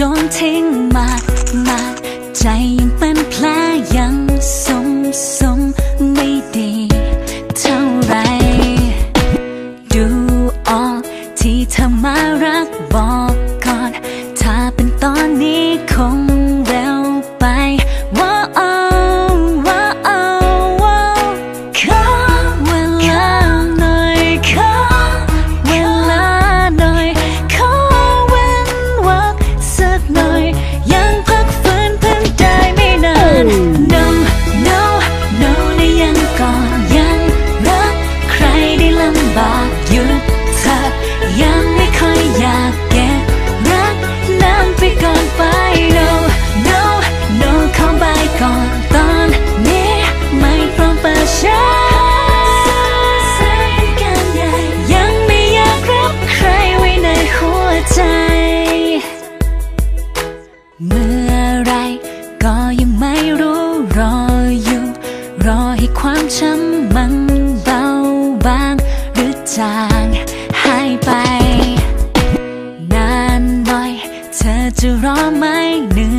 ดนทิ้งมากมากใจยังเป็นแผลยังสมสมไม่ดีเท่าไร ดูออกที่เธอมารักบอกก่อน ถ้าเป็นตอนนี้คง เมื่อไรก็ยังไม่รู้รออยู่ รอให้ความช้ำมันเบาบางหรือจางหายไป นานหน่อย เธอจะรอไหมหนึ่ง